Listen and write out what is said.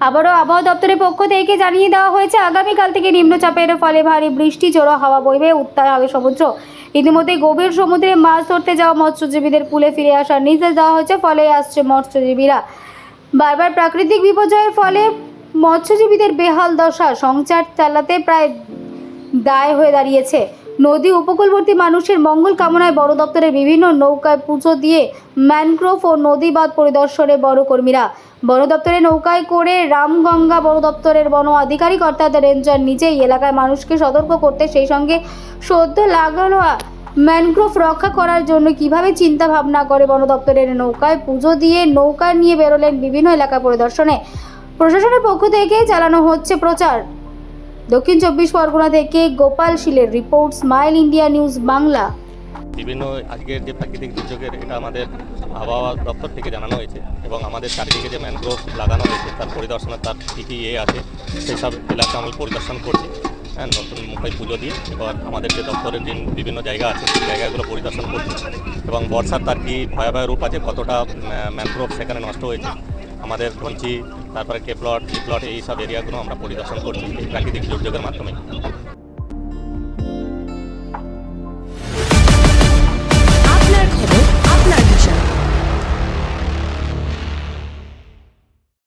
আবারও আবহাওয়া দপ্তরের পক্ষ থেকে জানিয়ে দেওয়া হয়েছে, আগামীকাল থেকে নিম্নচাপের ফলে ভারী বৃষ্টি জোড়ো হাওয়া বইবে উত্তাল হবে সমুদ্র। ইতিমধ্যে গভীর সমুদ্রে মাছ ধরতে যাওয়া মৎস্যজীবীদের কুলে ফিরে আসার নির্দেশ দেওয়া হয়েছে, ফলে আসছে মৎস্যজীবীরা। বারবার প্রাকৃতিক বিপর্যয়ের ফলে মৎস্যজীবীদের বেহাল দশা সংসার চালাতে প্রায় দায় হয়ে দাঁড়িয়েছে। নদী উপকূলবর্তী মানুষের মঙ্গল কামনায় বড় দপ্তরের বিভিন্ন নৌকায় পুজো দিয়ে ম্যানগ্রোভ ও নদীবাদ পরিদর্শনে বড় কর্মীরা। বন দপ্তরের নৌকায় করে রামগঙ্গা বন দপ্তরের বন আধিকারিক অর্থাৎ রেঞ্জার নিজেই এলাকার মানুষকে সতর্ক করতে সেই সঙ্গে সদ্য লাগানো ম্যানগ্রোভ রক্ষা করার জন্য কীভাবে চিন্তা ভাবনা করে বন দপ্তরের নৌকায় পুজো দিয়ে নৌকা নিয়ে বেরোলেন বিভিন্ন এলাকা পরিদর্শনে। প্রশাসনের পক্ষ থেকে চালানো হচ্ছে প্রচার। দক্ষিণ চব্বিশ পরগনা থেকে Gopal শীলের report smile India news Bangla. বিভিন্ন আজকের যে প্রাকৃতিক দুর্যোগের, এটা আমাদের আবহাওয়া দপ্তর থেকে জানানো হয়েছে এবং আমাদের চারিদিকে যে ম্যানগ্রোভ লাগানো হয়েছে, তার পরিদর্শনে তার কী কী ইয়ে আছে সেই সব এলাকা আমি পরিদর্শন করছি। হ্যাঁ নতুন মুখে পুজো দিয়ে এবার আমাদের যে দপ্তরের যে বিভিন্ন জায়গা আছে, সেই জায়গাগুলো পরিদর্শন করছি। এবং বর্ষার তার কী ভয়াবহ রূপ আছে, কতটা ম্যানগ্রোভ সেখানে নষ্ট হয়েছে আমাদের কঞ্চি তারপরে কে প্লট এইসব এরিয়াগুলো আমরা পরিদর্শন করছি এই প্রাকৃতিক দুর্যোগের মাধ্যমে।